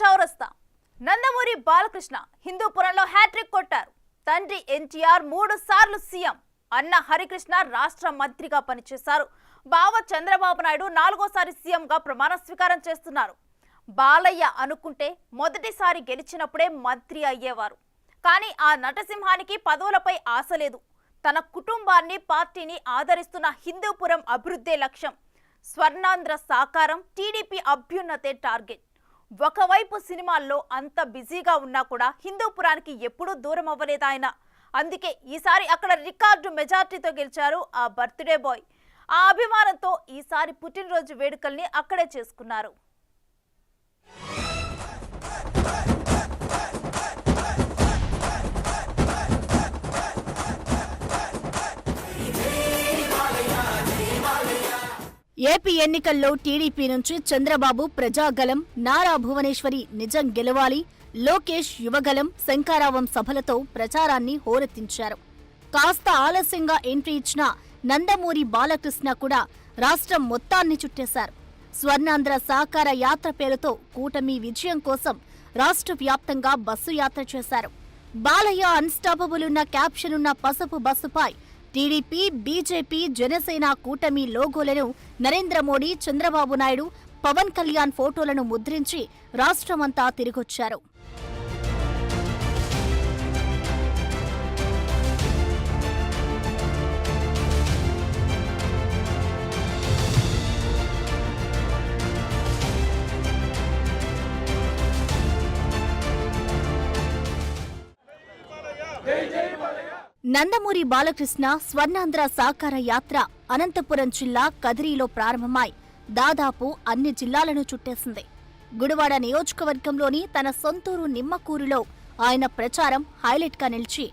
చౌరస్తా. నందమూరి బాలకృష్ణ హిందూపురంలో హ్యాట్రిక్ కొట్టారు. తండ్రి ఎన్టీఆర్ మూడు సార్లు సీఎం. అన్న హరికృష్ణ రాష్ట్ర మంత్రిగా పనిచేశారు. బావ చంద్రబాబు నాయుడు నాలుగోసారి సీఎంగా ప్రమాణ స్వీకారం చేస్తున్నారు. బాలయ్య అనుకుంటే మొదటిసారి గెలిచినప్పుడే మంత్రి అయ్యేవారు. కానీ ఆ నటసింహానికి పదవులపై ఆశ లేదు. తన కుటుంబాన్ని పార్టీని ఆదరిస్తున్న హిందూపురం అభివృద్ధే లక్ష్యం. స్వర్ణాంధ్ర సాకారం టీడీపీ అభ్యున్నతే టార్గెట్. ఒకవైపు సినిమాల్లో అంత బిజీగా ఉన్నా కూడా హిందూపురానికి ఎప్పుడూ దూరం అవ్వలేదు ఆయన. అందుకే ఈసారి అక్కడ రికార్డు మెజార్టీతో గెలిచారు ఆ బర్త్డే బాయ్. ఆ అభిమానంతో ఈసారి పుట్టినరోజు వేడుకల్ని అక్కడే చేసుకున్నారు. ఏపీ ఎన్నికల్లో టీడీపీ నుంచి చంద్రబాబు ప్రజాగలం నారా భువనేశ్వరి నిజం గెలవాలి లోకేష్ యువగలం శంకారావం సభలతో ప్రచారాన్ని హోరెత్తించారు. కాస్త ఆలస్యంగా ఎంట్రీ ఇచ్చిన నందమూరి బాలకృష్ణ కూడా రాష్ట్రం మొత్తాన్ని చుట్టేశారు. స్వర్ణాంధ్ర సహకార యాత్ర పేరుతో కూటమి విజయం కోసం రాష్ట్ర వ్యాప్తంగా బస్సు యాత్ర చేశారు. బాలయ్య అన్స్టాపబుల్ ఉన్న క్యాప్షన్ ఉన్న పసుపు బస్సుపై టీడీపీ బీజేపీ జనసేన కూటమి లోగోలను నరేంద్ర మోడీ చంద్రబాబు నాయుడు పవన్ కళ్యాణ్ ఫోటోలను ముద్రించి రాష్ట్రమంతా తిరిగొచ్చారు. నందమూరి బాలకృష్ణ స్వర్ణాంధ్ర సాకార యాత్ర అనంతపురం జిల్లా కదిరిలో ప్రారంభమై దాదాపు అన్ని జిల్లాలను చుట్టేసింది. గుడివాడ నియోజకవర్గంలోని తన సొంతూరు నిమ్మకూరులో ఆయన ప్రచారం హైలైట్గా నిలిచి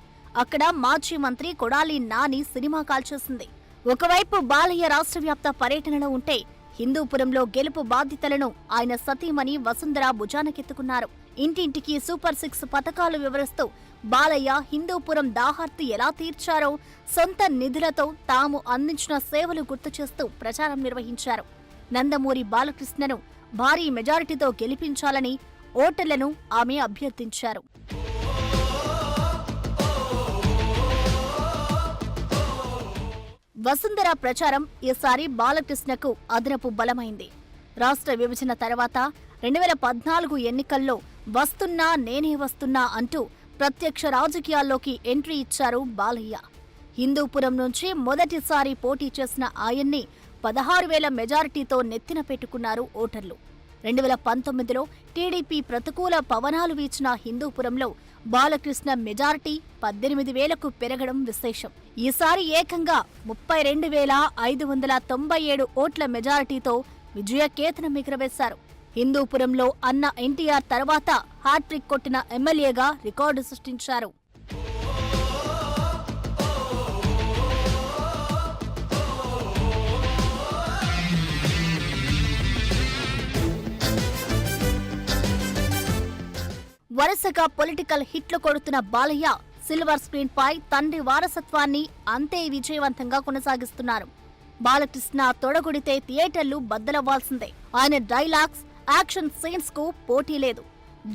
అక్కడ మాజీ మంత్రి కొడాలి నాని సినిమా కాల్చేసింది. ఒకవైపు బాలయ్య రాష్ట్ర వ్యాప్త పర్యటనలో ఉంటే హిందూపురంలో గెలుపు బాధ్యతలను ఆయన సతీమణి వసుంధర భుజానకెత్తుకున్నారు ఇంటింటికి సూపర్ సిక్స్ పథకాలు వివరిస్తూ బాలయ్య హిందూపురం దాహార్తి ఎలా తీర్చారో సొంత నిధులతో తాము అందించిన సేవలు గుర్తు చేస్తూ ప్రచారం నిర్వహించారు. నందమూరి బాలకృష్ణను భారీ మెజారిటీతో గెలిపించాలని ఓటర్లను ఆమె అభ్యర్థించారు. వసుంధర ప్రచారం ఈసారి బాలకృష్ణకు అదనపు బలమైంది. రాష్ట్ర విభజన తర్వాత రెండు వేల పద్నాలుగు ఎన్నికల్లో వస్తున్నా నేనే వస్తున్నా అంటూ ప్రత్యక్ష రాజకీయాల్లోకి ఎంట్రీ ఇచ్చారు బాలయ్య. హిందూపురం నుంచి మొదటిసారి పోటీ చేసిన ఆయన్ని పదహారు వేల మెజారిటీతో నెత్తిన పెట్టుకున్నారు ఓటర్లు. రెండు వేల పంతొమ్మిదిలో టీడీపీ ప్రతికూల పవనాలు వీచిన హిందూపురంలో బాలకృష్ణ మెజారిటీ పద్దెనిమిది వేలకు పెరగడం విశేషం. ఈసారి ఏకంగా ముప్పై రెండు వేల ఐదు వందల తొంభై ఏడు ఓట్ల మెజారిటీతో విజయకేతనం ఎగురవేశారు. హిందూపురంలో అన్న ఎన్టీఆర్ తర్వాత హ్యాట్రిక్ కొట్టిన ఎమ్మెల్యేగా రికార్డు సృష్టించారు. వరుసగా పొలిటికల్ హిట్లు కొడుతున్న బాలయ్య సిల్వర్ స్క్రీన్ పై తండ్రి వారసత్వాన్ని అంతే విజయవంతంగా కొనసాగిస్తున్నారు. బాలకృష్ణ తొడగొడితే థియేటర్లు బద్దలవ్వాల్సిందే. ఆయన డైలాగ్స్ యాక్షన్ సీన్స్కు పోటీ లేదు.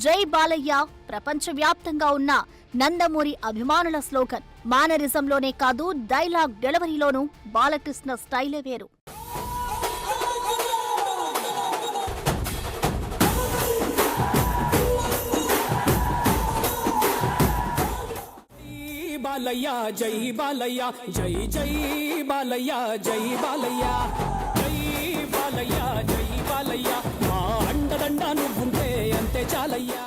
జై బాలయ్య ప్రపంచవ్యాప్తంగా ఉన్న నందమూరి అభిమానుల స్లోగన్. మానరిజంలోనే కాదు డైలాగ్ డెలివరీలోనూ బాలకృష్ణ స్టైలే వేరు. జై బాలయ్య జై బాలయ్య జై జై బాలయ్య జై బాలయ్య జై బాలయ్య జై బాలయ్య. నువ్వుంటే అంతే చాలయ్యా.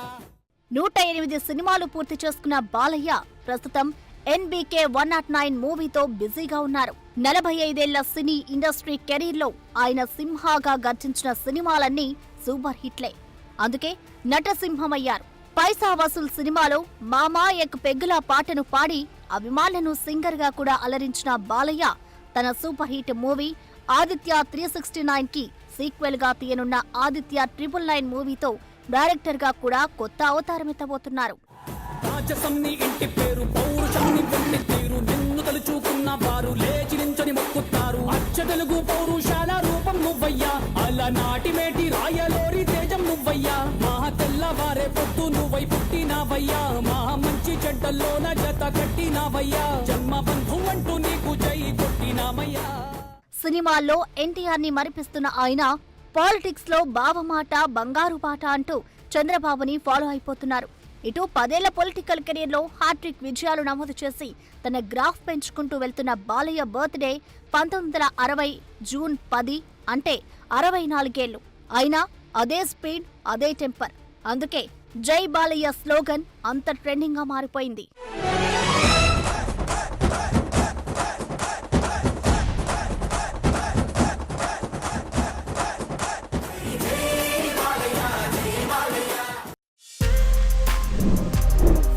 నూట ఎనిమిది సినిమాలు పూర్తి చేసుకున్న బాలయ్య ప్రస్తుతం ఎన్బీకే వన్ నాట్ నైన్ మూవీతో బిజీగా ఉన్నారు. నలభై ఐదేళ్ళ సినీ ఇండస్ట్రీ కెరీర్లో ఆయన సింహాగా గర్జించిన సినిమాలన్నీ సూపర్ హిట్లే. అందుకే నటసింహమయ్యారు. పైసా వసూల్ సినిమాలో మామా ఎక్ పెగ్గుల పాటను పాడి అభిమానులను సింగర్గా కూడా అలరించిన బాలయ్య తన super hit movie Aditya three sixty నైన్కి సీక్వెల్గా తీయనున్న ఆదిత్య ట్రిపుల్ నైన్ మూవీతో డైరెక్టర్గా కూడా కొత్త అవతారమెత్తబోతున్నారు రాజసం నీ ఇంటి పేరు పౌరుషం నీ పుట్టి తీరు నిన్ను తలుచుకున్న వారు లేచి నించొని మొక్కుతారు. అచ్చ తెలుగు పౌరుషాల రూపం నువ్వ నువ్వయ్యా అలనాటి మేటి రాయలోరి తేజం నువ్వయ్యా. మా తెల్లవారే పొద్దు నువ్వై పుట్టినావయ్యా మహా మంచి చెడ్డల్లోన జత కట్టినావయ్యా. జన్మ బంధు అంటూ నీకు జై కొట్టినామయ్యా. సినిమాల్లో ఎన్టీఆర్ని మరిపిస్తున్న ఆయన పాలిటిక్స్లో బావమాట బంగారు పాట అంటూ చంద్రబాబుని ఫాలో అయిపోతున్నారు. ఇటు పదేళ్ళ పొలిటికల్ కెరీర్లో హ్యాట్రిక్ విజయాలు నమోదు చేసి తన గ్రాఫ్ పెంచుకుంటూ వెళ్తున్న బాలయ్య బర్త్డే పంతొమ్మిది వందల అరవై జూన్ పది అంటే అరవై నాలుగేళ్ళు అయినా అదే స్పీడ్ అదే టెంపర్. అందుకే జై బాలయ్య స్లోగన్ అంత ట్రెండింగ్గా మారిపోయింది.